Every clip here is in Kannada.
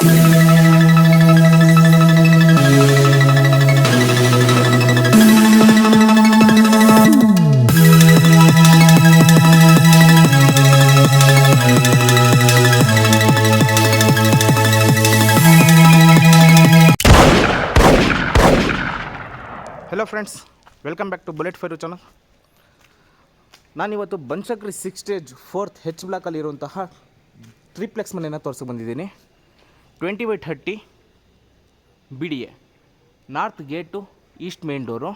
Hello friends welcome back to bullet fire channel ನಾನಿವತ್ತು Banashankari six stage fourth H ಬ್ಲಾಕಲ್ಲಿ ಇರುವಂತಹ ತ್ರಿಪ್ಲೆಕ್ಸ್ ಮನೆಯನ್ನು ತೋರಿಸಿ ಬಂದಿದ್ದೀನಿ. Twenty by thirty B D A north gate, east main door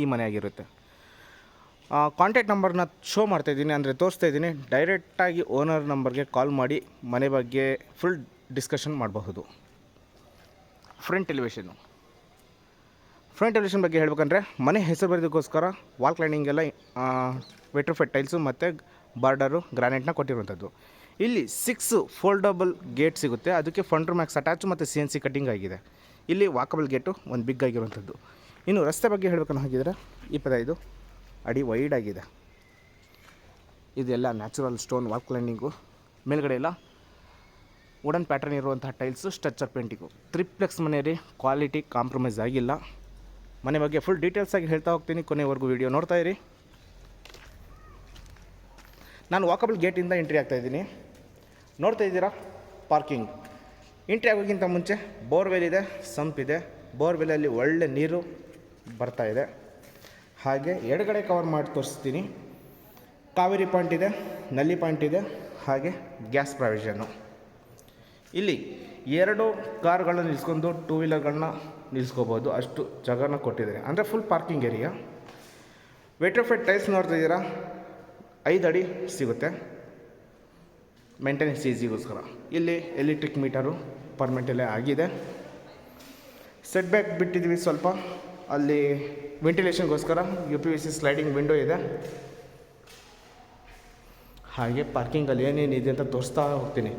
ಈ ಮನೆ ಆಗಿರುತ್ತೆ. ಕಾಂಟ್ಯಾಕ್ಟ್ ನಂಬರ್ನ ಶೋ ಮಾಡ್ತಾಯಿದ್ದೀನಿ ಅಂದರೆ ತೋರಿಸ್ತಾ ಇದ್ದೀನಿ. ಡೈರೆಕ್ಟಾಗಿ ಓನರ್ ನಂಬರ್ಗೆ ಕಾಲ್ ಮಾಡಿ, ಮನೆ ಬಗ್ಗೆ ಫುಲ್ ಡಿಸ್ಕಷನ್ ಮಾಡಬಹುದು. ಫ್ರಂಟ್ ಎಲಿವೇಷನ್ನು ಫ್ರಂಟ್ ಎಲಿವೇಶನ್ ಬಗ್ಗೆ ಹೇಳ್ಬೇಕಂದ್ರೆ, ಮನೆ ಹೆಸರು ಬರೋದಕ್ಕೋಸ್ಕರ ವಾಲ್ ಕ್ಲೈನಿಂಗ್ ಎಲ್ಲ ವೆಟ್ರೋಫೆಟ್ ಟೈಲ್ಸು ಮತ್ತು ಬಾರ್ಡರು ಗ್ರಾನೈಟ್ನ ಕೊಟ್ಟಿರುವಂಥದ್ದು. ಇಲ್ಲಿ ಸಿಕ್ಸ್ ಫೋಲ್ಡಬಲ್ ಗೇಟ್ ಸಿಗುತ್ತೆ. ಅದಕ್ಕೆ ಫಂಡ್ರ್ ಮ್ಯಾಕ್ಸ್ ಅಟ್ಯಾಚ್ ಮತ್ತು ಸಿ ಎನ್ ಸಿ ಕಟ್ಟಿಂಗ್ ಆಗಿದೆ. ಇಲ್ಲಿ ವಾಕಬಲ್ ಗೇಟು ಒಂದು ಬಿಗ್ ಆಗಿರುವಂಥದ್ದು. ಇನ್ನು ರಸ್ತೆ ಬಗ್ಗೆ ಹೇಳಬೇಕನ್ನು ಹಾಗಿದ್ರೆ ಇಪ್ಪತ್ತೈದು ಅಡಿ ವೈಡ್ ಆಗಿದೆ. ಇದೆಲ್ಲ ನ್ಯಾಚುರಲ್ ಸ್ಟೋನ್ ವಾಕ್ ಕ್ಲೈನಿಂಗು ಮೇಲ್ಗಡೆ ಎಲ್ಲ ವುಡನ್ ಪ್ಯಾಟರ್ನ್ ಇರುವಂತಹ ಟೈಲ್ಸು ಸ್ಟ್ರಕ್ಚರ್ ಪೇಂಟಿಂಗು ತ್ರಿಪ್ಲೆಕ್ಸ್ ಮನೆ ರೀ ಕ್ವಾಲಿಟಿ ಕಾಂಪ್ರಮೈಸ್ ಆಗಿಲ್ಲ. ಮನೆ ಬಗ್ಗೆ ಫುಲ್ ಡೀಟೇಲ್ಸ್ ಆಗಿ ಹೇಳ್ತಾ ಹೋಗ್ತೀನಿ. ಕೊನೆವರೆಗೂ ವಿಡಿಯೋ ನೋಡ್ತಾ ನಾನು ವಾಕಬಲ್ ಗೇಟಿಂದ ಎಂಟ್ರಿ ಆಗ್ತಾ ಇದ್ದೀನಿ. ನೋಡ್ತಾ ಇದ್ದೀರಾ? ಪಾರ್ಕಿಂಗ್ ಎಂಟ್ರಿ ಆಗೋಕ್ಕಿಂತ ಮುಂಚೆ ಬೋರ್ವೆಲ್ ಇದೆ ಸಂಪ್ ಇದೆ. ಬೋರ್ವೆಲಲ್ಲಿ ಒಳ್ಳೆ ನೀರು ಬರ್ತಾ ಇದೆ. ಹಾಗೆ ಎಡಗಡೆ ಕವರ್ ಮಾಡಿ ತೋರಿಸ್ತೀನಿ. ಕಾವೇರಿ ಪಾಯಿಂಟ್ ಇದೆ, ನಲ್ಲಿ ಪಾಯಿಂಟ್ ಇದೆ, ಹಾಗೆ ಗ್ಯಾಸ್ ಪ್ರಾವಿಷನ್ನು ಇಲ್ಲಿ ಎರಡು ಕಾರ್ಗಳನ್ನ ನಿಲ್ಸ್ಕೊಂಡು ಟೂ ವೀಲರ್ಗಳನ್ನ ನಿಲ್ಸ್ಕೋಬೋದು. ಅಷ್ಟು ಜಾಗನ ಕೊಟ್ಟಿದ್ದಾರೆ. ಅಂದರೆ full parking area vitrified tiles ನೋಡ್ತಾ ಇದ್ದೀರಾ? ಐದು ಅಡಿ ಸಿಗುತ್ತೆ. ಮೇಂಟೆನೆನ್ಸ್ ಈಸಿಗೋಸ್ಕರ ಇಲ್ಲಿ ಎಲೆಕ್ಟ್ರಿಕ್ ಮೀಟರು ಪರ್ಮೆಂಟಲ್ಲೇ ಆಗಿದೆ. ಸೆಟ್ ಬ್ಯಾಕ್ ಬಿಟ್ಟಿದ್ವಿ ಸ್ವಲ್ಪ. ಅಲ್ಲಿ ವೆಂಟಿಲೇಷನ್ಗೋಸ್ಕರ U P V C sliding window ಇದೆ. ಹಾಗೆ ಪಾರ್ಕಿಂಗಲ್ಲಿ ಇದೆ ಅಂತ ತೋರಿಸ್ತಾ ಹೋಗ್ತೀನಿ.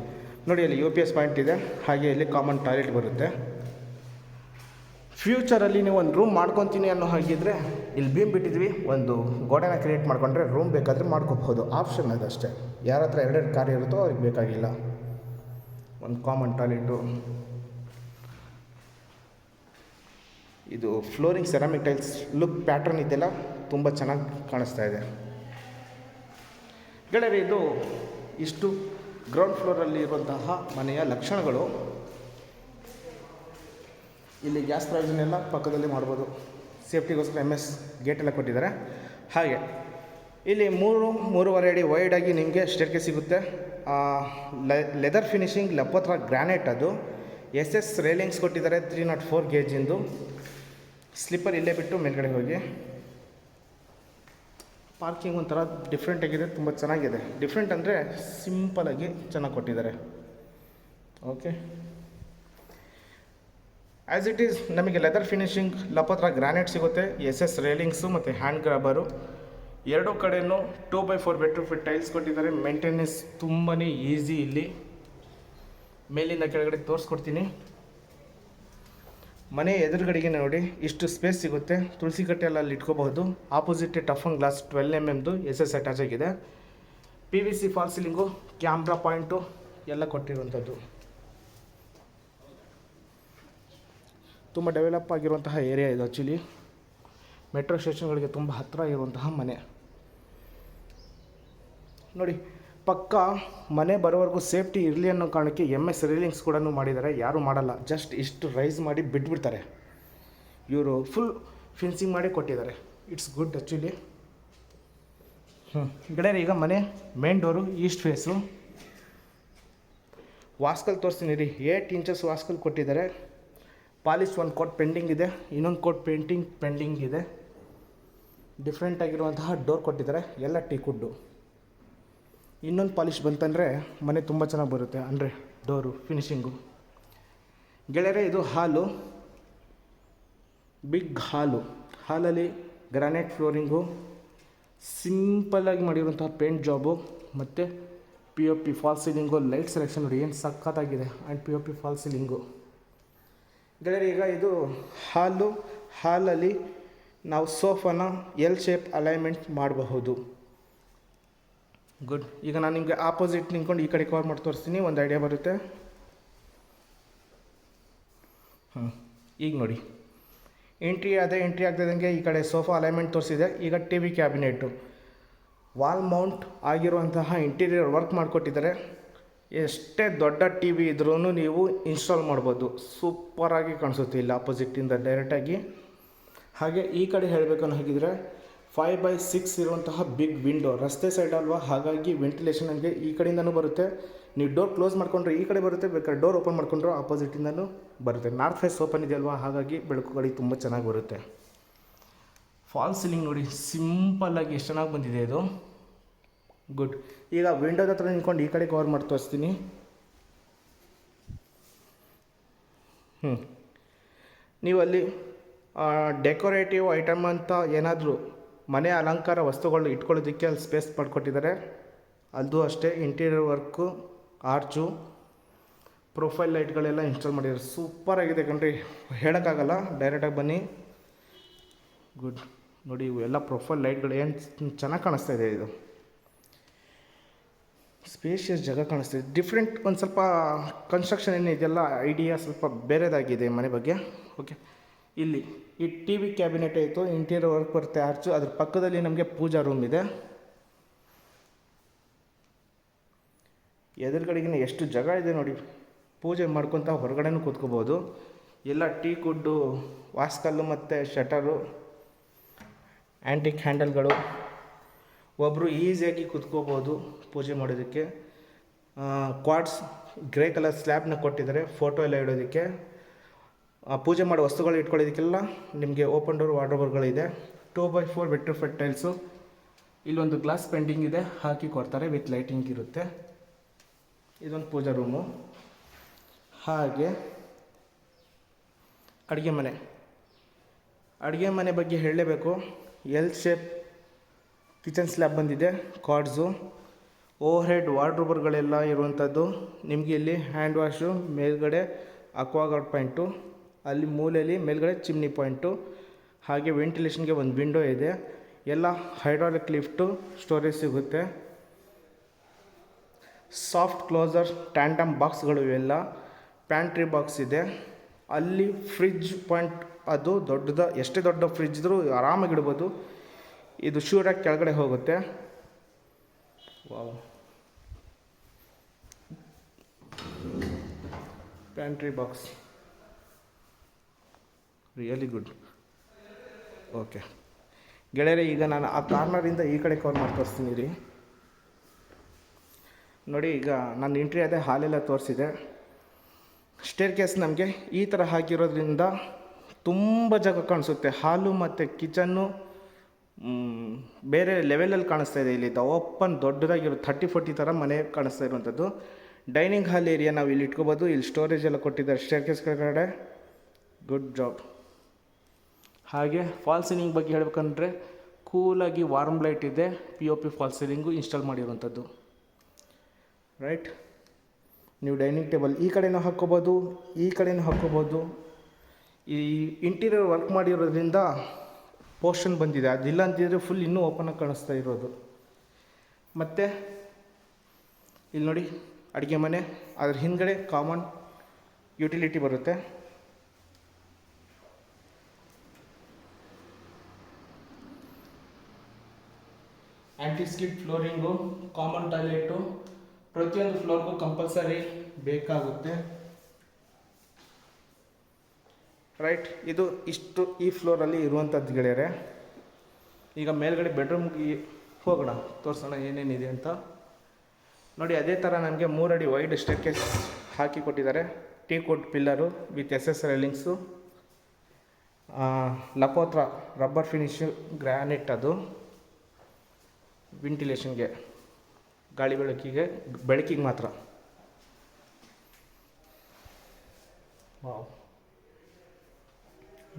ನೋಡಿ, ಅಲ್ಲಿ ಯು ಪಿ ಎಸ್ ಪಾಯಿಂಟ್ ಇದೆ. ಹಾಗೆ ಇಲ್ಲಿ ಕಾಮನ್ ಟಾಯ್ಲೆಟ್ ಬರುತ್ತೆ. ಫ್ಯೂಚರಲ್ಲಿ ನೀವು ಒಂದು ರೂಮ್ ಮಾಡ್ಕೊತೀನಿ ಅನ್ನೋ ಹಾಗಿದ್ರೆ ಇಲ್ಲಿ ಬೀಮ್ ಬಿಟ್ಟಿದ್ವಿ, ಒಂದು ಗೋಡೆನ ಕ್ರಿಯೇಟ್ ಮಾಡ್ಕೊಂಡ್ರೆ ರೂಮ್ ಬೇಕಾದರೆ ಮಾಡ್ಕೋಬಹುದು. ಆಪ್ಷನ್ ಅದಷ್ಟೇ. ಯಾರ ಹತ್ರ ಎರಡೆರಡು ಕಾರ್ ಇರುತ್ತೋ ಅವ್ರಿಗೆ ಬೇಕಾಗಿಲ್ಲ. ಒಂದು ಕಾಮನ್ ಟಾಯ್ಲೆಟು ಇದು flooring ceramic tiles look pattern ಇದೆಲ್ಲ ತುಂಬ ಚೆನ್ನಾಗಿ ಕಾಣಿಸ್ತಾ ಇದೆ. ಗೆಳೆಯರೆ, ಇದು ಇಷ್ಟು ಗ್ರೌಂಡ್ ಫ್ಲೋರಲ್ಲಿ ಇರುವಂತಹ ಮನೆಯ ಲಕ್ಷಣಗಳು. ಇಲ್ಲಿ ಗ್ಯಾಸ್ ಪ್ರಾವಿಷನ್ ಎಲ್ಲ ಪಕ್ಕದಲ್ಲಿ ಮಾಡ್ಬೋದು. ಸೇಫ್ಟಿಗೋಸ್ಕರ ಎಂ ಎಸ್ ಗೇಟ್ ಎಲ್ಲ ಕೊಟ್ಟಿದ್ದಾರೆ. ಹಾಗೆ, ಇಲ್ಲಿ ಮೂರು, ಮೂರುವರೆ ಅಡಿ ವೈಡಾಗಿ ನಿಮಗೆ ಸ್ಟೇರ್ಕೆ ಸಿಗುತ್ತೆ. ಲೆದರ್ ಫಿನಿಶಿಂಗ್ ಲಪ್ಪತ್ರ ಗ್ರಾನೈಟ್ ಅದು. ಎಸ್ ಎಸ್ ರೇಲಿಂಗ್ಸ್ ಕೊಟ್ಟಿದ್ದಾರೆ ತ್ರೀ ನಾಟ್ ಫೋರ್ ಗೇಜಿಂದು ಸ್ಲಿಪ್ಪರ್ ಇಲ್ಲೇ ಬಿಟ್ಟು ಮೇಲ್ಗಡೆ ಹೋಗಿ. ಪಾರ್ಕಿಂಗ್ ಒಂಥರ ಡಿಫ್ರೆಂಟಾಗಿದೆ ತುಂಬ ಚೆನ್ನಾಗಿದೆ. ಡಿಫ್ರೆಂಟ್ ಅಂದರೆ ಸಿಂಪಲಾಗಿ ಚೆನ್ನಾಗಿ ಕೊಟ್ಟಿದ್ದಾರೆ. ಓಕೆ ಆ್ಯಸ್ ಇಟ್ ಈಸ್ ನಮಗೆ ಲೆದರ್ ಫಿನಿಶಿಂಗ್ ಲಪತ್ರ ಗ್ರಾನೈಟ್ ಸಿಗುತ್ತೆ ಎಸ್ ಎಸ್ ರೇಲಿಂಗ್ಸು ಮತ್ತು ಹ್ಯಾಂಡ್ ಗ್ರಾಬರು ಎರಡೂ ಕಡೆಯೂ two by four vitrified tiles ಕೊಟ್ಟಿದ್ದಾರೆ. ಮೇಂಟೆನೆನ್ಸ್ ತುಂಬಾ ಈಸಿ ಇಲ್ಲಿ. ಮೇಲಿಂದ ಕೆಳಗಡೆ ತೋರಿಸ್ಕೊಡ್ತೀನಿ. ಮನೆ ಎದುರುಗಡೆಗೆ ನೋಡಿ, ಇಷ್ಟು ಸ್ಪೇಸ್ ಸಿಗುತ್ತೆ. ತುಳಸಿ ಕಟ್ಟೆ ಎಲ್ಲ ಅಲ್ಲಿ ಇಟ್ಕೋಬಹುದು. ಆಪೋಸಿಟ್ ಟಫ್ ಅನ್ ಗ್ಲಾಸ್ ಟ್ವೆಲ್ ಎಂ ಎಮ್ದು ಎಸ್ ಎಸ್ ಅಟ್ಯಾಚ್ ಆಗಿದೆ. P V C false ceiling camera point ಎಲ್ಲ ಕೊಟ್ಟಿರುವಂಥದ್ದು. ತುಂಬ ಡೆವಲಪ್ ಆಗಿರುವಂತಹ ಏರಿಯಾ ಇದು ಆ್ಯಕ್ಚುಲಿ ಮೆಟ್ರೋ ಸ್ಟೇಷನ್ಗಳಿಗೆ ತುಂಬ ಹತ್ತಿರ ಇರುವಂತಹ ಮನೆ. ನೋಡಿ, ಪಕ್ಕ ಮನೆ ಬರೋವರೆಗೂ ಸೇಫ್ಟಿ ಇರಲಿ ಅನ್ನೋ ಕಾರಣಕ್ಕೆ ಎಂ ಎಸ್ ರೇಲಿಂಗ್ಸ್ ಕೂಡ ಮಾಡಿದ್ದಾರೆ. ಯಾರೂ ಮಾಡಲ್ಲ. ಜಸ್ಟ್ ಇಷ್ಟು ರೈಸ್ ಮಾಡಿ ಬಿಟ್ಬಿಡ್ತಾರೆ. ಇವರು ಫುಲ್ ಫಿನ್ಸಿಂಗ್ ಮಾಡಿ ಕೊಟ್ಟಿದ್ದಾರೆ. ಇಟ್ಸ್ ಗುಡ್ ಆ್ಯಕ್ಚುಲಿ ಹ್ಞೂ ಗೆಳೆಯರೆ, ಈಗ ಮನೆ ಮೇನ್ ಡೋರು ಈಸ್ಟ್ ಫೇಸು ವಾಸ್ಕಲ್ ತೋರಿಸ್ತೀನಿ ರೀ. ಏಟ್ ಇಂಚಸ್ ವಾಸ್ಕಲ್ ಕೊಟ್ಟಿದ್ದಾರೆ. ಪಾಲಿಶ್ ಒಂದು ಕೋಟ್ ಪೆಂಡಿಂಗ್ ಇದೆ, ಇನ್ನೊಂದು ಕೋಟ್ ಪೇಂಟಿಂಗ್ ಪೆಂಡಿಂಗ್ ಇದೆ. ಡಿಫ್ರೆಂಟ್ ಆಗಿರುವಂತಹ ಡೋರ್ ಕೊಟ್ಟಿದ್ದಾರೆ, ಎಲ್ಲ ಟೀ ಕುಡ್ಡು. ಇನ್ನೊಂದು ಪಾಲಿಶ್ ಬಂತಂದರೆ ಮನೆ ತುಂಬ ಚೆನ್ನಾಗಿ ಬರುತ್ತೆ, ಅಂದರೆ ಡೋರು, ಫಿನಿಶಿಂಗು. ಗೆಳೆಯರೆ, ಇದು ಹಾಲು. ಬಿಗ್ ಹಾಲು. ಹಾಲಲ್ಲಿ ಗ್ರಾನೈಟ್ ಫ್ಲೋರಿಂಗು ಸಿಂಪಲ್ಲಾಗಿ ಮಾಡಿರುವಂತಹ ಪೇಂಟ್ ಜಾಬು, ಮತ್ತು P O P false ceiling, light selection ನೋಡಿ, ಏನು ಸಖತ್ತಾಗಿದೆ. And P O P false ceiling. ಗೆಳೆಯರೆ, ಈಗ ಇದು ಹಾಲು, ಹಾಲಲ್ಲಿ ನಾವು ಸೋಫಾನ ಎಲ್ ಶೇಪ್ ಅಲೈನ್ಮೆಂಟ್ ಮಾಡಬಹುದು. ಗುಡ್ ಈಗ ನಾನು ನಿಮಗೆ ಆಪೋಸಿಟ್ ನಿಂತ್ಕೊಂಡು ಈ ಕಡೆ ಕವರ್ ಮಾಡಿ ತೋರಿಸ್ತೀನಿ, ಒಂದು ಐಡಿಯಾ ಬರುತ್ತೆ. ಹಾಂ ಈಗ ನೋಡಿ. ಎಂಟ್ರಿ ಅದೇ ಎಂಟ್ರಿ ಆಗ್ತಿದ್ದಂಗೆ ಈ ಕಡೆ ಸೋಫಾ ಅಲೈನ್ಮೆಂಟ್ ತೋರಿಸಿದೆ. ಈಗ T V cabinet wall mount ಆಗಿರುವಂತಹ ಇಂಟೀರಿಯರ್ ವರ್ಕ್ ಮಾಡಿಕೊಟ್ಟಿದ್ದಾರೆ. ಎಷ್ಟೇ ದೊಡ್ಡ ಟಿ ವಿ ಇದ್ರೂ ನೀವು ಇನ್ಸ್ಟಾಲ್ ಮಾಡ್ಬೋದು. ಸೂಪರಾಗಿ ಕಾಣಿಸುತ್ತೆ ಇಲ್ಲಿ ಆಪೋಸಿಟ್ಟಿಂದ ಡೈರೆಕ್ಟಾಗಿ ಹಾಗೆ ಈ ಕಡೆ ಹೇಳಬೇಕನ್ನು ಹಾಗಿದ್ರೆ ಫೈವ್ ಬೈ ಸಿಕ್ಸ್ ಇರುವಂತಹ ಬಿಗ್ ವಿಂಡೋ ರಸ್ತೆ ಸೈಡ್ ಅಲ್ವಾ? ಹಾಗಾಗಿ ವೆಂಟಿಲೇಷನ್ ನನಗೆ ಈ ಕಡೆಯಿಂದನೂ ಬರುತ್ತೆ. ನೀವು ಡೋರ್ ಕ್ಲೋಸ್ ಮಾಡ್ಕೊಂಡ್ರೆ ಈ ಕಡೆ ಬರುತ್ತೆ, ಬೇಕಾದ್ರೆ ಡೋರ್ ಓಪನ್ ಮಾಡ್ಕೊಂಡ್ರೆ ಆಪೋಸಿಟಿಂದನೂ ಬರುತ್ತೆ. ನಾರ್ತ್ ಫೇಸ್ ಓಪನ್ ಇದೆಯಲ್ವಾ? ಹಾಗಾಗಿ ಬೆಳಕು ತುಂಬ ಚೆನ್ನಾಗಿ ಬರುತ್ತೆ. ಫಾಲ್ ಸೀಲಿಂಗ್ ನೋಡಿ ಸಿಂಪಲ್ಲಾಗಿ ಎಷ್ಟು ಚೆನ್ನಾಗಿ ಬಂದಿದೆ ಇದು. ಗುಡ್ ಈಗ ವಿಂಡೋದ ಹತ್ರ ನಿಂತ್ಕೊಂಡು ಈ ಕಡೆ ಕವರ್ ಮಾಡಿ ತೋರಿಸ್ತೀನಿ. ಹ್ಞೂ ನೀವು ಅಲ್ಲಿ ಡೆಕೋರೇಟಿವ್ ಐಟಮ್ ಅಂತ ಏನಾದರೂ ಮನೆ ಅಲಂಕಾರ ವಸ್ತುಗಳು ಇಟ್ಕೊಳ್ಳೋದಕ್ಕೆ ಅಲ್ಲಿ ಸ್ಪೇಸ್ ಪಡ್ಕೊಟ್ಟಿದ್ದಾರೆ. ಅದು ಅಷ್ಟೇ ಇಂಟೀರಿಯರ್ ವರ್ಕು ಆರ್ಚು ಪ್ರೊಫೈಲ್ ಲೈಟ್ಗಳೆಲ್ಲ ಇನ್ಸ್ಟಾಲ್ ಮಾಡಿದ್ದಾರೆ. ಸೂಪರ್ ಆಗಿದೆ ಕಣ್ರಿ. ಹೇಳೋಕ್ಕಾಗಲ್ಲ ಡೈರೆಕ್ಟಾಗಿ ಬನ್ನಿ. ಗುಡ್ ನೋಡಿ ಇವು ಎಲ್ಲ ಪ್ರೊಫೈಲ್ ಲೈಟ್ಗಳು ಏನು ಚೆನ್ನಾಗಿ ಕಾಣಿಸ್ತಾ ಇದೆ ಇದು. ಸ್ಪೇಷಿಯಸ್ ಜಾಗ ಕಾಣಿಸ್ತಿದೆ. ಡಿಫ್ರೆಂಟ್ ಒಂದು ಸ್ವಲ್ಪ ಕನ್ಸ್ಟ್ರಕ್ಷನ್ ಏನು ಇದೆಲ್ಲ ಐಡಿಯಾ ಸ್ವಲ್ಪ ಬೇರೆದಾಗಿದೆ ಮನೆ ಬಗ್ಗೆ. ಓಕೆ ಇಲ್ಲಿ ಈ ಟಿ ವಿ ಕ್ಯಾಬಿನೆಟ್ ಆಯಿತು ಇಂಟೀರಿಯರ್ ವರ್ಕ್ ಬರುತ್ತೆ ಆರ್ಚು. ಅದ್ರ ಪಕ್ಕದಲ್ಲಿ ನಮಗೆ ಪೂಜಾ ರೂಮ್ ಇದೆ. ಎದುರುಗಡೆಗಿನ ಎಷ್ಟು ಜಾಗ ಇದೆ ನೋಡಿ. ಪೂಜೆ ಮಾಡ್ಕೊತ ಹೊರಗಡೆನೂ ಕೂತ್ಕೋಬೋದು. ಎಲ್ಲ ಟೀ ಕುಡ್ಡು, ವಾಸ್ಕಲ್ಲು ಮತ್ತು ಶಟರು ಆ್ಯಂಟಿಕ್ ಹ್ಯಾಂಡಲ್ಗಳು ಒಬ್ಬರು ಈಸಿಯಾಗಿ ಕುತ್ಕೋಬೋದು ಪೂಜೆ ಮಾಡೋದಕ್ಕೆ. ಕ್ವಾಡ್ಸ್ ಗ್ರೇ ಕಲರ್ ಸ್ಲ್ಯಾಬ್ನ ಕೊಟ್ಟಿದ್ದಾರೆ ಫೋಟೋ ಎಲ್ಲ ಇಡೋದಕ್ಕೆ. ಪೂಜೆ ಮಾಡೋ ವಸ್ತುಗಳು ಇಟ್ಕೊಳ್ಳೋದಕ್ಕೆಲ್ಲ ನಿಮಗೆ open door ವಾರ್ಡ್ರೋಬರ್ಗಳಿದೆ two by four better tiles ಇಲ್ಲೊಂದು ಗ್ಲಾಸ್ ಪೆಂಡಿಂಗ್ ಇದೆ, ಹಾಕಿ ಕೊಡ್ತಾರೆ ವಿತ್ ಲೈಟಿಂಗ್ ಇರುತ್ತೆ. ಇದೊಂದು ಪೂಜಾ ರೂಮು ಹಾಗೆ ಅಡುಗೆ ಮನೆ. ಅಡುಗೆ ಮನೆ ಬಗ್ಗೆ ಹೇಳಲೇಬೇಕು. ಎಲ್ ಶೇಪ್ ಕಿಚನ್ ಸ್ಲ್ಯಾಬ್ ಬಂದಿದೆ ಕಾರ್ಡ್ಸು ಓವರ್ ಹೆಡ್ ವಾರ್ಡ್ರೋಬರ್ಗಳೆಲ್ಲ ಇರುವಂಥದ್ದು. ನಿಮಗೆ ಇಲ್ಲಿ ಹ್ಯಾಂಡ್ ವಾಶು, ಮೇಲ್ಗಡೆ ಅಕ್ವಾಗಾರ್ಡ್ ಪಾಯಿಂಟು, ಅಲ್ಲಿ ಮೂಲೆಯಲ್ಲಿ ಮೇಲ್ಗಡೆ ಚಿಮ್ನಿ ಪಾಯಿಂಟು, ಹಾಗೆ ವೆಂಟಿಲೇಷನ್ಗೆ ಒಂದು ವಿಂಡೋ ಇದೆ. ಎಲ್ಲ ಹೈಡ್ರಾಲಿಕ್ ಲಿಫ್ಟು ಸ್ಟೋರೇಜ್ ಸಿಗುತ್ತೆ. ಸಾಫ್ಟ್ ಕ್ಲೋಸರ್, ಟ್ಯಾಂಡಮ್ ಬಾಕ್ಸ್ಗಳು ಇವೆಲ್ಲ. ಪ್ಯಾಂಟ್ರಿ ಬಾಕ್ಸ್ ಇದೆ. ಅಲ್ಲಿ ಫ್ರಿಜ್ ಪಾಯಿಂಟ್, ಅದು ದೊಡ್ಡದ, ಎಷ್ಟೇ ದೊಡ್ಡ ಫ್ರಿಜ್ ಇದ್ರೂ ಆರಾಮಾಗಿ ಇಡ್ಬೋದು. ಇದು ಶೂರಾಗಿ ಕೆಳಗಡೆ ಹೋಗುತ್ತೆ. Wow. Pantry box really good okay ಗೆಳೆಯರೆ, ಈಗ ನಾನು ಆ ಕಾರ್ನರಿಂದ ಈ ಕಡೆ ಕವರ್ ಮಾಡಿ ತೋರಿಸ್ತೀನಿ ರೀ ನೋಡಿ, ಈಗ ನಾನು ಎಂಟ್ರಿ ಅದೇ ಹಾಲೆಲ್ಲ ತೋರಿಸಿದೆ. ಸ್ಟೇರ್ ಕೇಸ್ ನಮಗೆ ಈ ಥರ ಹಾಕಿರೋದ್ರಿಂದ ತುಂಬ ಜಾಗ ಕಾಣಿಸುತ್ತೆ. ಹಾಲು ಮತ್ತು ಕಿಚನ್ನು ಬೇರೆ ಲೆವೆಲಲ್ಲಿ ಕಾಣಿಸ್ತಾ ಇದೆ. ಇಲ್ಲಿ ಓಪನ್ ದೊಡ್ಡದಾಗಿರೋ ಥರ್ಟಿ ಫೋರ್ಟಿ ಥರ ಮನೆ ಕಾಣಿಸ್ತಾ ಇರುವಂಥದ್ದು ಡೈನಿಂಗ್ ಹಾಲ್ ಏರಿಯಾ ನಾವು ಇಲ್ಲಿ ಇಟ್ಕೋಬೋದು. ಇಲ್ಲಿ ಸ್ಟೋರೇಜ್ ಎಲ್ಲ ಕೊಟ್ಟಿದ್ದಾರೆ. ಸ್ಟೇರ್ಕೇಸ್ ಕೆಳಗಡೆ. ಗುಡ್ ಜಾಬ್ ಹಾಗೆ ಫಾಲ್ ಸೀಲಿಂಗ್ ಬಗ್ಗೆ ಹೇಳ್ಬೇಕಂದ್ರೆ ಕೂಲಾಗಿ ವಾರ್ಮ್ ಲೈಟ್ ಇದೆ. P O P fall ceiling install ಮಾಡಿರುವಂಥದ್ದು ರೈಟ್ ನೀವು ಡೈನಿಂಗ್ ಟೇಬಲ್ ಈ ಕಡೆನೂ ಹಾಕ್ಕೋಬೋದು, ಈ ಕಡೆನೂ ಹಾಕ್ಕೋಬೋದು. ಈ ಇಂಟೀರಿಯರ್ ವರ್ಕ್ ಮಾಡಿರೋದ್ರಿಂದ ಪೋರ್ಷನ್ ಬಂದಿದೆ. ಅದಿಲ್ಲ ಅಂತಿದ್ರೆ ಫುಲ್ ಇನ್ನೂ ಆಗಿ ಕಾಣಿಸ್ತಾ ಇರೋದು. ಮತ್ತು ಇಲ್ಲಿ ನೋಡಿ, ಅಡುಗೆ ಮನೆ, ಅದ್ರ ಹಿಂದ್ಗಡೆ ಕಾಮನ್ ಯುಟಿಲಿಟಿ ಬರುತ್ತೆ. Anti skid flooring common toilet ಪ್ರತಿಯೊಂದು ಫ್ಲೋರ್ಗೂ ಕಂಪಲ್ಸರಿ ಬೇಕಾಗುತ್ತೆ. ರೈಟ್ ಇದು ಇಷ್ಟು ಈ ಫ್ಲೋರಲ್ಲಿ ಇರುವಂಥದ್ದು ಗೆಳೆಯರೆ. ಈಗ ಮೇಲ್ಗಡೆ ಬೆಡ್ರೂಮ್ಗೆ ಹೋಗೋಣ, ತೋರಿಸೋಣ ಏನೇನಿದೆ ಅಂತ. ನೋಡಿ, ಅದೇ ಥರ ನನಗೆ ಮೂರಡಿ ವೈಡ್ ಸ್ಟೆಕೇಸ್ ಹಾಕಿ ಕೊಟ್ಟಿದ್ದಾರೆ. T coat pillar with S S railings ಲಪೋತ್ರ rubber finish granite ಅದು. ವೆಂಟಿಲೇಷನ್ಗೆ ಗಾಳಿ ಬೆಳಕಿಗೆ ಬೆಳಕಿಗೆ ಮಾತ್ರ. Wow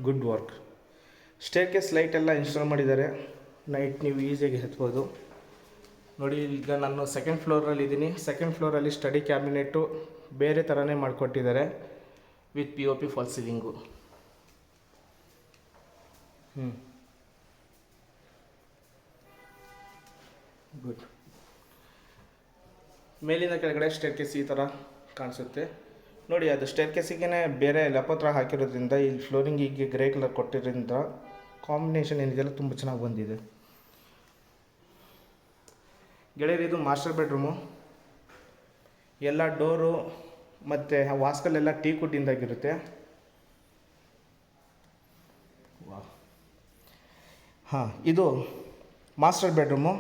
good work staircase light ಎಲ್ಲ ಇನ್ಸ್ಟಾಲ್ ಮಾಡಿದ್ದಾರೆ. ನೈಟ್ ನೀವು ಈಸಿಯಾಗಿ ಹತ್ಬೋದು ನೋಡಿ, ಈಗ ನಾನು ಸೆಕೆಂಡ್ ಫ್ಲೋರಲ್ಲಿ ಇದ್ದೀನಿ. ಸೆಕೆಂಡ್ ಫ್ಲೋರಲ್ಲಿ ಸ್ಟಡಿ ಕ್ಯಾಬಿನೆಟ್ಟು ಬೇರೆ ಥರನೇ ಮಾಡಿಕೊಟ್ಟಿದ್ದಾರೆ with P O P fall ceiling ಹ್ಞೂ ಗುಡ್ ಮೇಲಿನ ಕೆಳಗಡೆ ಸ್ಟೇರ್ ಕೇಸ್ ಈ ಥರ ಕಾಣಿಸುತ್ತೆ. ನೋಡಿ, ಅದು ಸ್ಟೇರ್ ಕೇಸಿಗೆ ಬೇರೆ ಲಪತ್ರ ಹಾಕಿರೋದ್ರಿಂದ ಇಲ್ಲಿ ಫ್ಲೋರಿಂಗಿಗೆ ಗ್ರೇ ಕಲರ್ ಕೊಟ್ಟಿರೋದ್ರಿಂದ ಕಾಂಬಿನೇಷನ್ ಏನಿದೆಯಲ್ಲ ತುಂಬ ಚೆನ್ನಾಗಿ ಬಂದಿದೆ. ಗೆಳೆಯರು, ಇದು ಮಾಸ್ಟರ್ ಬೆಡ್ರೂಮು ಎಲ್ಲ ಡೋರು ಮತ್ತು ವಾಸ್ಕಲ್ಲೆಲ್ಲ ಟೀ ಕುಡ್ಡಿಂದಾಗಿರುತ್ತೆ ಹಾಂ, ಇದು ಮಾಸ್ಟರ್ ಬೆಡ್ರೂಮು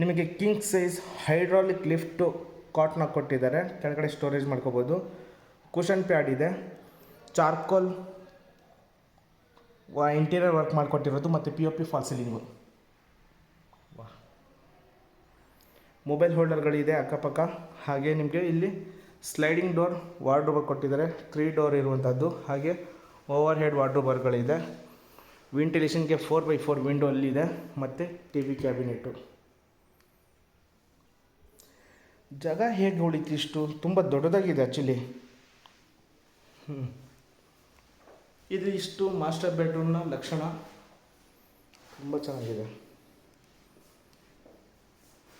ನಿಮಗೆ ಕಿಂಗ್ ಸೈಜ್ ಹೈಡ್ರಾಲಿಕ್ ಲಿಫ್ಟು ಕಾಟ್ನ ಕೊಟ್ಟಿದ್ದಾರೆ. ಕೆಳಗಡೆ ಸ್ಟೋರೇಜ್ ಮಾಡ್ಕೋಬೋದು. ಕುಷನ್ ಪ್ಯಾಡ್ ಇದೆ. ಚಾರ್ಕೋಲ್ ಇಂಟೀರಿಯರ್ ವರ್ಕ್ ಮಾಡಿಕೊಟ್ಟಿರೋದು ಮತ್ತು P O P fall ceiling mobile ಹೋಲ್ಡರ್ಗಳಿದೆ ಅಕ್ಕಪಕ್ಕ. ಹಾಗೆ ನಿಮಗೆ ಇಲ್ಲಿ ಸ್ಲೈಡಿಂಗ್ ಡೋರ್ ವಾರ್ಡ್ರೋಬರ್ ಕೊಟ್ಟಿದ್ದಾರೆ. ತ್ರೀ ಡೋರ್ ಇರುವಂಥದ್ದು ಹಾಗೆ ಓವರ್ ಹೆಡ್ ವಾರ್ಡ್ರೋಬರ್ಗಳಿದೆ ವೆಂಟಿಲೇಷನ್ಗೆ ಫೋರ್ ಬೈ ಫೋರ್ ವಿಂಡೋ ಅಲ್ಲಿದೆ ಮತ್ತು ಟಿ ವಿ ಕ್ಯಾಬಿನೆಟ್ಟು ಜಾಗ ಹೇಗೆ ಉಳಿತು ಇಷ್ಟು ತುಂಬ ದೊಡ್ಡದಾಗಿದೆ ಆ್ಯಕ್ಚುಲಿ ಇದು ಇಷ್ಟು ಮಾಸ್ಟರ್ ಬೆಡ್ರೂಮ್ನ ಲಕ್ಷಣ. ತುಂಬ ಚೆನ್ನಾಗಿದೆ.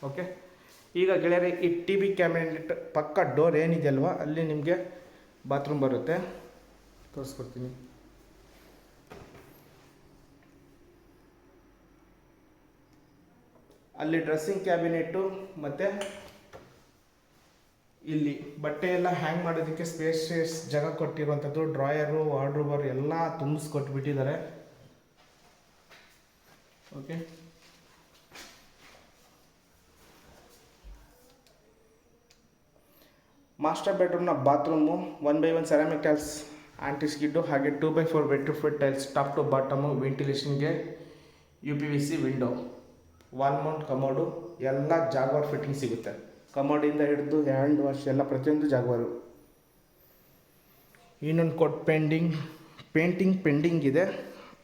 ಓಕೆ ಈಗ ಗೆಳೆಯರೆ, ಈ ಟಿ ವಿ ಕ್ಯಾಬಿನೆಟ್ ಪಕ್ಕ ಡೋರ್ ಏನಿದೆಯಲ್ವ ಅಲ್ಲಿ ನಿಮಗೆ ಬಾತ್ರೂಮ್ ಬರುತ್ತೆ. ತೋರಿಸ್ಕೊಡ್ತೀನಿ. ಅಲ್ಲಿ ಡ್ರೆಸ್ಸಿಂಗ್ ಕ್ಯಾಬಿನೆಟ್ಟು ಮತ್ತು ಇಲ್ಲಿ ಬಟ್ಟೆ ಎಲ್ಲ ಹ್ಯಾಂಗ್ ಮಾಡೋದಕ್ಕೆ ಸ್ಪೇಸ್ ಜಾಗ ಕೊಟ್ಟಿರುವಂಥದ್ದು ಡ್ರಾಯರು ವಾರ್ಡ್ರೋಬರ್ ಎಲ್ಲ ತುಂಬಿಸ್ಕೊಟ್ಬಿಟ್ಟಿದ್ದಾರೆ. Okay master ಬೆಡ್ರೂಮ್ನ bathroom one by one ceramic tiles anti skid ಹಾಗೆ two by four bed to fit tiles top to bottom ವೆಂಟಿಲೇಷನ್ಗೆ U P V C window wall mount commode ಎಲ್ಲ ಜಾಗವರ್ ಫಿಟ್ಟಿಂಗ್ ಸಿಗುತ್ತೆ. ಕಮೋಡಿಂದ ಹಿಡಿದು ಹ್ಯಾಂಡ್ ವಾಶ್ ಎಲ್ಲ ಪ್ರತಿಯೊಂದು ಜಾಗ್ವಾರು. ಇನ್ನೊಂದು ಕೊಟ್ ಪೆಂಡಿಂಗ್, ಪೇಂಟಿಂಗ್ ಪೆಂಡಿಂಗ್ ಇದೆ.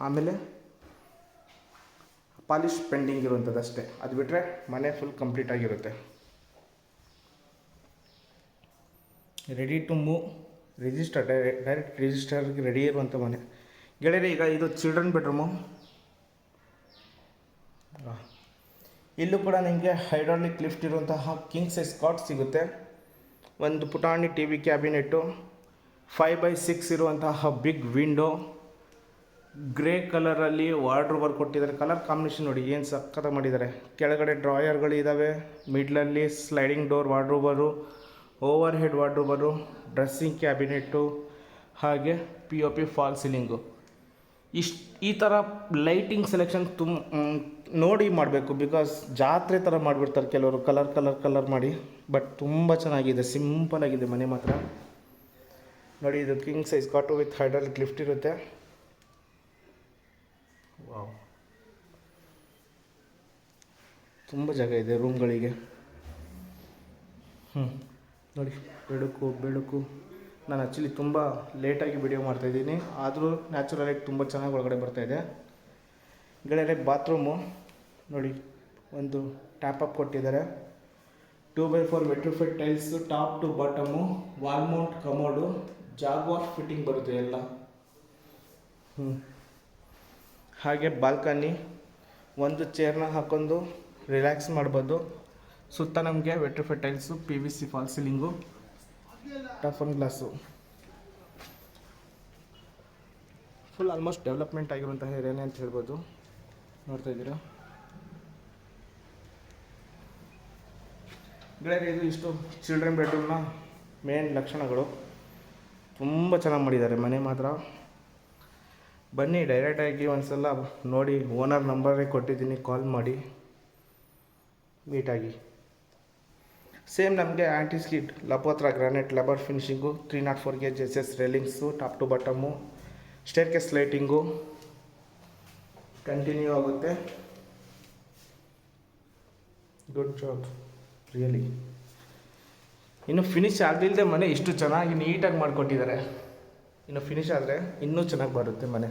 ಆಮೇಲೆ ಪಾಲಿಶ್ ಪೆಂಡಿಂಗ್ ಇರುವಂಥದ್ದು ಅಷ್ಟೇ. ಅದು ಬಿಟ್ಟರೆ ಮನೆ ಫುಲ್ ಕಂಪ್ಲೀಟ್ ಆಗಿರುತ್ತೆ. Ready to move register direct ರಿಜಿಸ್ಟರ್ಗೆ ರೆಡಿ ಇರುವಂಥ ಮನೆ. ಗೆಳೆಯರೆ, ಈಗ ಇದು ಚಿಲ್ಡ್ರನ್ ಬೆಡ್ರೂಮು ಇಲ್ಲೂ ಕೂಡ ನಿಮಗೆ ಹೈಡ್ರಾಲಿಕ್ ಲಿಫ್ಟ್ ಇರುವಂತಹ ಕಿಂಗ್ ಸೈಜ್ ಕಾಟ್ ಸಿಗುತ್ತೆ. ಒಂದು ಪುಟಾಣಿ T V cabinet five by six ಇರುವಂತಹ ಬಿಗ್ ವಿಂಡೋ ಗ್ರೇ ಕಲರಲ್ಲಿ ವಾರ್ಡ್ರೋಬರ್ ಕೊಟ್ಟಿದ್ದಾರೆ. ಕಲರ್ ಕಾಂಬಿನೇಷನ್ ನೋಡಿ, ಏನು ಸಕ್ಕತ್ತ ಮಾಡಿದ್ದಾರೆ. ಕೆಳಗಡೆ ಡ್ರಾಯರ್ಗಳು ಇದ್ದಾವೆ ಮಿಡ್ಲಲ್ಲಿ sliding door wardrobe over head wardrobe dressing cabinet ಹಾಗೆ P O P fall ceiling ಇಷ್ಟು ಈ ಥರ ಲೈಟಿಂಗ್ ಸೆಲೆಕ್ಷನ್ ತುಂಬ ನೋಡಿ ಮಾಡಬೇಕು ಬಿಕಾಸ್ ಜಾತ್ರೆ ಥರ ಮಾಡಿಬಿಡ್ತಾರೆ ಕೆಲವರು ಕಲರ್ ಕಲರ್ ಕಲರ್ ಮಾಡಿ ಬಟ್ ತುಂಬ ಚೆನ್ನಾಗಿದೆ ಸಿಂಪಲ್ ಆಗಿದೆ ಮನೆ ಮಾತ್ರ. ನೋಡಿ, ಇದು king size cot with hydraulic lift ಇರುತ್ತೆ. ವಾವ್ ತುಂಬ ಜಾಗ ಇದೆ ರೂಮ್ಗಳಿಗೆ ಹ್ಞೂ ನೋಡಿ, ಬೆಳಕು ಬೆಳಕು. ನಾನು ಆ್ಯಕ್ಚುಲಿ ತುಂಬ ಲೇಟಾಗಿ ವಿಡಿಯೋ ಮಾಡ್ತಾಯಿದ್ದೀನಿ ಆದರೂ ನ್ಯಾಚುರಲಾಗಿ ತುಂಬ ಚೆನ್ನಾಗಿ ಒಳಗಡೆ ಬರ್ತಾಯಿದೆ ಗೆಳೆಯರೆ, ಬಾತ್ರೂಮು ನೋಡಿ, ಒಂದು ಟ್ಯಾಪ್ ಅಪ್ ಕೊಟ್ಟಿದ್ದಾರೆ. Two by four vitrified tiles top to bottom wall mount commode Jaquar fitting ಬರುತ್ತೆ ಎಲ್ಲ. ಹ್ಞೂ ಹಾಗೆ ಬಾಲ್ಕನಿ ಒಂದು ಚೇರ್ನ ಹಾಕೊಂಡು ರಿಲ್ಯಾಕ್ಸ್ ಮಾಡ್ಬೋದು. ಸುತ್ತ ನಮಗೆ vitrified tiles P V C fall ceiling toughen glass full almost development ಆಗಿರುವಂತಹ ಏರಿಯಾನೇ ಅಂತ ಹೇಳ್ಬೋದು. ನೋಡ್ತಾ ಇದ್ದೀರಾ? ಗೆಳೆಯರೆ, ಇದು ಇಷ್ಟು ಚಿಲ್ಡ್ರನ್ ಬೆಡ್ರೂಮ್ನ ಮೇನ್ ಲಕ್ಷಣಗಳು. ತುಂಬ ಚೆನ್ನಾಗಿ ಮಾಡಿದ್ದಾರೆ, ಮನೆ ಮಾತ್ರ. ಬನ್ನಿ ಡೈರೆಕ್ಟಾಗಿ ಒಂದು ಸಲ ನೋಡಿ ಓನರ್ ನಂಬರೇ ಕೊಟ್ಟಿದ್ದೀನಿ ಕಾಲ್ ಮಾಡಿ. ಮೀಟಾಗಿ ಸೇಮ್ ನಮಗೆ anti slip ಲಪೋತ್ರ granite leather finishing three not ಫೋರ್ಗೆ S S railings top to bottom staircase lighting continue ಆಗುತ್ತೆ. ಗುಡ್ ಜಾಬ್ ರಿಯಲಿ ಇನ್ನು ಫಿನಿಶ್ ಆಗಲಿಲ್ಲದೆ ಮನೆ ಇಷ್ಟು ಚೆನ್ನಾಗಿ ನೀಟಾಗಿ ಮಾಡಿಕೊಟ್ಟಿದ್ದಾರೆ. ಇನ್ನು ಫಿನಿಶ್ ಆದರೆ ಇನ್ನೂ ಚೆನ್ನಾಗಿ ಬರುತ್ತೆ ಮನೆ.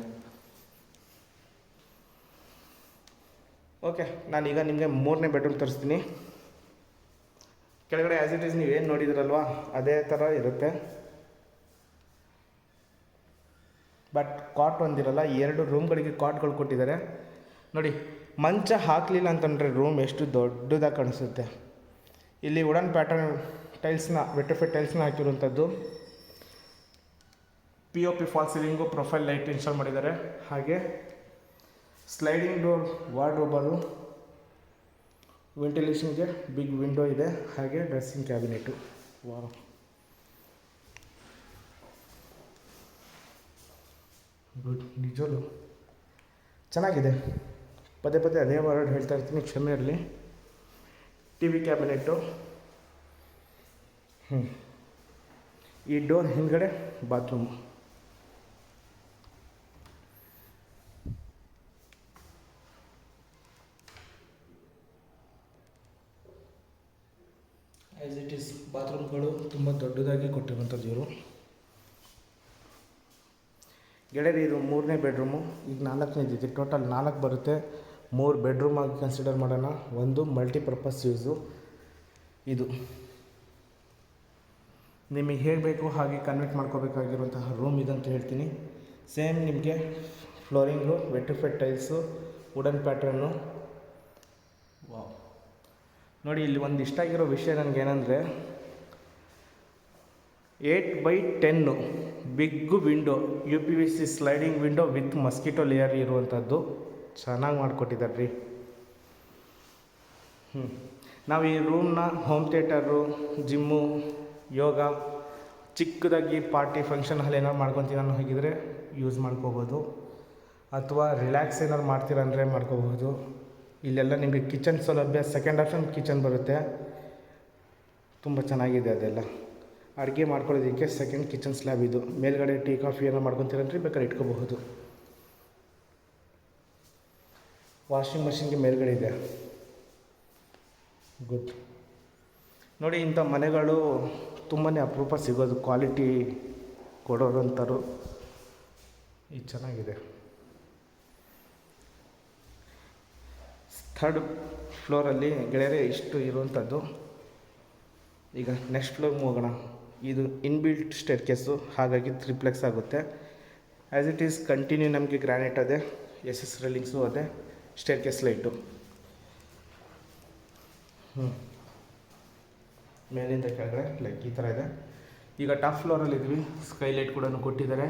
ಓಕೆ ನಾನೀಗ ನಿಮಗೆ ಮೂರನೇ ಬೆಡ್ರೂಮ್ ತರಿಸ್ತೀನಿ. ಕೆಳಗಡೆ ಆ್ಯಸ್ ಇಟ್ ಈಸ್ ನೀವು ಏನು ನೋಡಿದ್ರಲ್ವಾ ಅದೇ ಥರ ಇರುತ್ತೆ. ಬಟ್ ಕಾಟ್ ಒಂದಿರಲ್ಲ, ಎರಡು ರೂಮ್ಗಳಿಗೆ ಕಾಟ್ಗಳು ಕೊಟ್ಟಿದ್ದಾರೆ. ನೋಡಿ, ಮಂಚ ಹಾಕಲಿಲ್ಲ ಅಂತಂದರೆ ರೂಮ್ ಎಷ್ಟು ದೊಡ್ಡದಾಗಿ ಕಾಣಿಸುತ್ತೆ. ಇಲ್ಲಿ ವುಡನ್ ಪ್ಯಾಟರ್ನ್ ಟೈಲ್ಸ್ನ ವೆಟ್ರಿಫೈಡ್ ಟೈಲ್ಸ್ನ ಹಾಕಿರುವಂಥದ್ದು. P O P fall ceiling profile light install ಮಾಡಿದ್ದಾರೆ. ಹಾಗೆ ಸ್ಲೈಡಿಂಗ್ ಡೋರ್ ವಾರ್ಡ್ರೋಬರು ವೆಂಟಿಲೇಷನ್ಗೆ ಬಿಗ್ ವಿಂಡೋ ಇದೆ. ಹಾಗೆ ಡ್ರೆಸ್ಸಿಂಗ್ ಕ್ಯಾಬಿನೆಟು ವಾ ಗುಡ್ ನಿಜಲು ಚೆನ್ನಾಗಿದೆ. ಪದೇ ಪದೇ ಅದೇ ವರ್ಡ್ ಹೇಳ್ತಾ ಇರ್ತೀನಿ ಕ್ಷಮೆ ಇರಲಿ ಟಿ ವಿ ಕ್ಯಾಬಿನೆಟ್ಟು. ಹ್ಞೂ ಈ ಡೋರ್ ಹಿಂದ್ಗಡೆ ಬಾತ್ರೂಮ್. ಆ್ಯಸ್ ಇಟ್ ಈಸ್ ಬಾತ್ರೂಮ್ಗಳು ತುಂಬ ದೊಡ್ಡದಾಗಿ ಕೊಟ್ಟಿರುವಂಥದ್ದು ಇವರು. ಗೆಳೆಯರಿ, ಇದು ಮೂರನೇ ಬೆಡ್ರೂಮು ಈಗ ನಾಲ್ಕನೇದಿದೆ ಟೋಟಲ್ ನಾಲ್ಕು ಬರುತ್ತೆ. ಮೂರು ಬೆಡ್ರೂಮ್ ಆಗಿ ಕನ್ಸಿಡರ್ ಮಾಡೋಣ. ಒಂದು ಮಲ್ಟಿಪರ್ಪಸ್ ಯೂಸು ಇದು. ನಿಮಗೆ ಹೇಗೆ ಬೇಕು, ಹಾಗೆ ಕನ್ವರ್ಟ್ ಮಾಡ್ಕೋಬೇಕಾಗಿರುವಂತಹ ರೂಮ್ ಇದಂತ ಹೇಳ್ತೀನಿ. ಸೇಮ್ ನಿಮಗೆ ಫ್ಲೋರಿಂಗು ವೆಟ್ರಿಫೈಡ್ ಟೈಲ್ಸು ವುಡನ್ ಪ್ಯಾಟ್ರನ್ನು ವಾ ನೋಡಿ, ಇಲ್ಲಿ ಒಂದು ಇಷ್ಟ ಆಗಿರೋ ವಿಷಯ ನನಗೇನೆಂದರೆ eight by ten big window, U P V C sliding window with mosquito layer ಇರುವಂಥದ್ದು. ಚೆನ್ನಾಗಿ ಮಾಡಿಕೊಟ್ಟಿದ್ದಾರೆ ರೀ ಹ್ಞೂ ನಾವು ಈ ರೂಮ್ನ ಹೋಮ್ ಥಿಯೇಟರು, ಜಿಮ್ಮು, ಯೋಗ, ಚಿಕ್ಕದಾಗಿ ಪಾರ್ಟಿ, ಫಂಕ್ಷನ್ ಹಾಲ್ ಏನಾರು ಮಾಡ್ಕೊತೀನಿ ಅನ್ನೋ ಹಾಗಿದ್ರೆ ಯೂಸ್ ಮಾಡ್ಕೋಬೋದು. ಅಥವಾ ರಿಲ್ಯಾಕ್ಸ್ ಏನಾರು ಮಾಡ್ತೀರ ಅಂದರೆ ಮಾಡ್ಕೋಬಹುದು ಇಲ್ಲೆಲ್ಲ ನಿಮಗೆ ಕಿಚನ್ ಸೌಲಭ್ಯ, ಸೆಕೆಂಡ್ ಆಪ್ಷನ್ ಕಿಚನ್ ಬರುತ್ತೆ. ತುಂಬ ಚೆನ್ನಾಗಿದೆ ಅದೆಲ್ಲ. ಅಡುಗೆ ಮಾಡ್ಕೊಳ್ಳೋದಕ್ಕೆ ಸೆಕೆಂಡ್ ಕಿಚನ್ ಸ್ಲ್ಯಾಬ್ ಇದು. ಮೇಲ್ಗಡೆ ಟೀ, ಕಾಫಿ ಏನೋ ಮಾಡ್ಕೊತೀರಂದ್ರೆ ಬೇಕಾದ್ರೆ ಇಟ್ಕೋಬಹುದು. ವಾಷಿಂಗ್ ಮಷಿನ್ಗೆ ಮೇಲ್ಗಡೆ ಇದೆ. ಗುಡ್ ನೋಡಿ, ಇಂಥ ಮನೆಗಳು ತುಂಬಾ ಅಪರೂಪ ಸಿಗೋದು. ಕ್ವಾಲಿಟಿ ಕೊಡೋರಂಥರು ಇದು ಚೆನ್ನಾಗಿದೆ. ಥರ್ಡ್ ಫ್ಲೋರಲ್ಲಿ ಗೆಳೆಯರೇ ಇಷ್ಟು ಇರುವಂಥದ್ದು. ಈಗ ನೆಕ್ಸ್ಟ್ ಫ್ಲೋರ್ಗೆ ಹೋಗೋಣ. ಇದು ಇನ್ಬಿಲ್ಟ್ ಸ್ಟೇರ್ ಕೇಸು ಹಾಗಾಗಿ ತ್ರಿಪ್ಲೆಕ್ಸ್ ಆಗುತ್ತೆ. ಆ್ಯಸ್ ಇಟ್ ಈಸ್ ಕಂಟಿನ್ಯೂ ನಮಗೆ ಗ್ರಾನೈಟ್ ಅದೇ ಎಸ್ ಎಸ್ ರೆಲಿಂಗ್ಸು ಅದೇ ಸ್ಟೇರ್ ಕೇಸ್ ಲೈಟು ಹ್ಞೂ ಮೇಲಿಂದ ಕೆಳಗಡೆ ಲೈಕ್ ಈ ಥರ ಇದೆ. ಈಗ ಟಾಪ್ ಫ್ಲೋರಲ್ಲಿ ಇದ್ವಿ ಸ್ಕೈ ಲೈಟ್ ಕೂಡ ಕೊಟ್ಟಿದ್ದಾರೆ.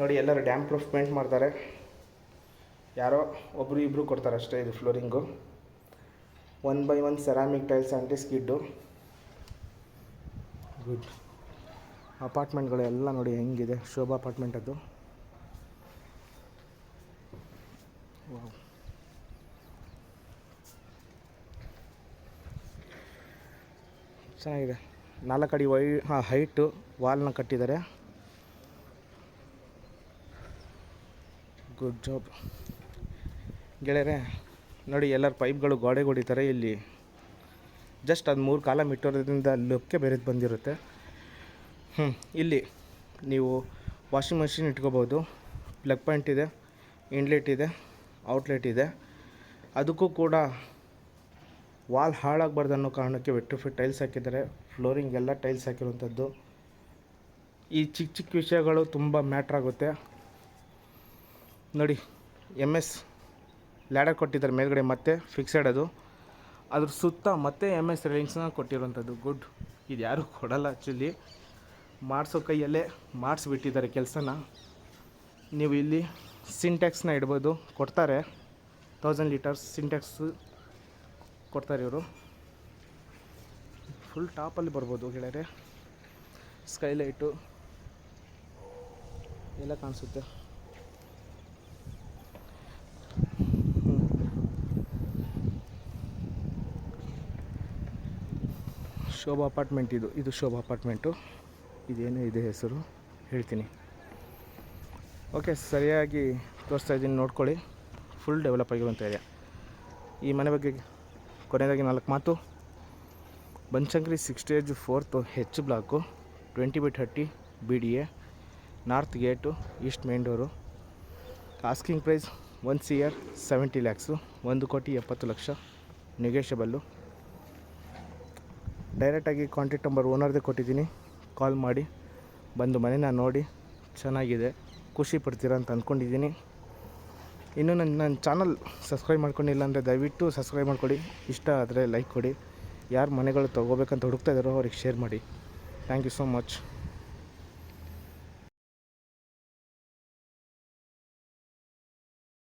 ನೋಡಿ, ಎಲ್ಲರೂ ಡ್ಯಾಮ್ ಪ್ರೂಫ್ ಪೇಂಟ್ ಮಾಡ್ತಾರೆ. ಯಾರೋ ಒಬ್ಬರು ಇಬ್ಬರು ಕೊಡ್ತಾರೆ ಅಷ್ಟೇ ಇದು flooring one by one ceramic tiles anti skid good ಅಪಾರ್ಟ್ಮೆಂಟ್ಗಳೆಲ್ಲ ನೋಡಿ ಹೆಂಗಿದೆ? ಶೋಭಾ ಅಪಾರ್ಟ್ಮೆಂಟ್ ಅದು. ಚೆನ್ನಾಗಿದೆ. ನಾಲ್ಕು ಅಡಿ ವೈ, ಹಾಂ ಹೈಟು ವಾಲ್ನ ಕಟ್ಟಿದ್ದಾರೆ. ಗುಡ್ ಜಾಬ್ ಗೆಳೆಯರೆ ನೋಡಿ, ಎಲ್ಲರ ಪೈಪ್ಗಳು ಗೋಡೆಗೆ ಹೊಡಿತಾರೆ ಇಲ್ಲಿ. ಜಸ್ಟ್ ಅದು ಮೂರು ಕಾಲ ಇಟ್ಟಿರೋದ್ರಿಂದ ಲೊಕ್ಕೆ ಬೇರೆದು ಬಂದಿರುತ್ತೆ. ಹ್ಞೂ ಇಲ್ಲಿ ನೀವು ವಾಷಿಂಗ್ ಮೆಷಿನ್ ಇಟ್ಕೋಬೋದು. ಪ್ಲಗ್ ಪಾಯಿಂಟ್ ಇದೆ ಇನ್ಲೆಟ್ ಇದೆ, ಔಟ್ಲೆಟ್ ಇದೆ. ಅದಕ್ಕೂ ಕೂಡ ವಾಲ್ ಹಾಳಾಗಬಾರ್ದು ಅನ್ನೋ ಕಾರಣಕ್ಕೆ ವೆಟ್ರಿಫಿಟ್ ಟೈಲ್ಸ್ ಹಾಕಿದ್ದಾರೆ. ಫ್ಲೋರಿಂಗ್ ಎಲ್ಲ ಟೈಲ್ಸ್ ಹಾಕಿರುವಂಥದ್ದು. ಈ ಚಿಕ್ಕ ಚಿಕ್ಕ ವಿಷಯಗಳು ತುಂಬ ಮ್ಯಾಟ್ರ್ ಆಗುತ್ತೆ. ನೋಡಿ ಎಂ ಎಸ್ ಲ್ಯಾಡರ್ ಕೊಟ್ಟಿದ್ದಾರೆ ಮೇಲ್ಗಡೆ ಮತ್ತೆ ಫಿಕ್ಸೆಡ್ ಅದು. ಅದ್ರ ಸುತ್ತ ಮತ್ತೆ ಎಂ ಎಸ್ ರೇಲಿಂಗ್ಸ್ನ ಕೊಟ್ಟಿರುವಂಥದ್ದು ಗುಡ್ ಇದು ಯಾರೂ ಕೊಡಲ್ಲ ಆ್ಯಕ್ಚುಲಿ ಮಾಡಿಸೋ ಕೈಯಲ್ಲೇ ಮಾಡಿಸ್ಬಿಟ್ಟಿದ್ದಾರೆ ಕೆಲಸನ. ನೀವು ಇಲ್ಲಿ ಸಿಂಟ್ಯಾಕ್ಸ್ನ ಇಡ್ಬೋದು. ಕೊಡ್ತಾರೆ. ತೌಸಂಡ್ ಲೀಟರ್ಸ್ ಸಿಂಟ್ಯಾಕ್ಸ್ ಕೊಡ್ತಾರೆ ಇವರು. ಫುಲ್ ಟಾಪಲ್ಲಿ ಬರ್ಬೋದು ಗೆಳೆಯರೆ. ಸ್ಕೈಲೈಟು ಎಲ್ಲ ಕಾಣಿಸುತ್ತೆ. ಶೋಭಾ ಅಪಾರ್ಟ್ಮೆಂಟ್ ಇದು. ಇದು ಶೋಭಾ ಅಪಾರ್ಟ್ಮೆಂಟು. ಇದೇನು ಇದೆ ಹೆಸರು? ಹೇಳ್ತೀನಿ. ಓಕೆ, ಸರಿಯಾಗಿ ತೋರಿಸ್ತಾ ಇದ್ದೀನಿ, ನೋಡ್ಕೊಳ್ಳಿ. ಫುಲ್ ಡೆವಲಪ್ ಆಗಿರುವಂಥ ಇದೆ ಈ ಮನೆ ಬಗ್ಗೆ ಕೊನೆಯದಾಗಿ ನಾಲ್ಕು ಮಾತು. Banashankari sixth stage fourth H block twenty by thirty B D A north gate east main door asking price one C R seventy lakhs ಒಂದು ಕೋಟಿ ಎಪ್ಪತ್ತು ಲಕ್ಷ ನೆಗೋಷಿಯಬಲ್ಲು ಡೈರೆಕ್ಟಾಗಿ ಕಾಂಟ್ಯಾಕ್ಟ್ ನಂಬರ್ ಓನರ್ದೇ ಕೊಟ್ಟಿದ್ದೀನಿ. ಕಾಲ್ ಮಾಡಿ. ಬಂದು ಮನೇನ ನೋಡಿ. ಚೆನ್ನಾಗಿದೆ. ಖುಷಿ ಪಡ್ತೀರಾ ಅಂತ ಅಂದ್ಕೊಂಡಿದ್ದೀನಿ ಇನ್ನೂ ನನ್ನ ನನ್ನ ಚಾನಲ್ ಸಬ್ಸ್ಕ್ರೈಬ್ ಮಾಡ್ಕೊಂಡಿಲ್ಲ ಅಂದರೆ ದಯವಿಟ್ಟು ಸಬ್ಸ್ಕ್ರೈಬ್ ಮಾಡ್ಕೊಡಿ. ಇಷ್ಟ ಆದರೆ ಲೈಕ್ ಕೊಡಿ. ಯಾರು ಮನೆಗಳು ತೊಗೋಬೇಕಂತ ಹುಡುಕ್ತಾ ಇದ್ದಾರೋ ಅವ್ರಿಗೆ ಶೇರ್ ಮಾಡಿ. Thank you so much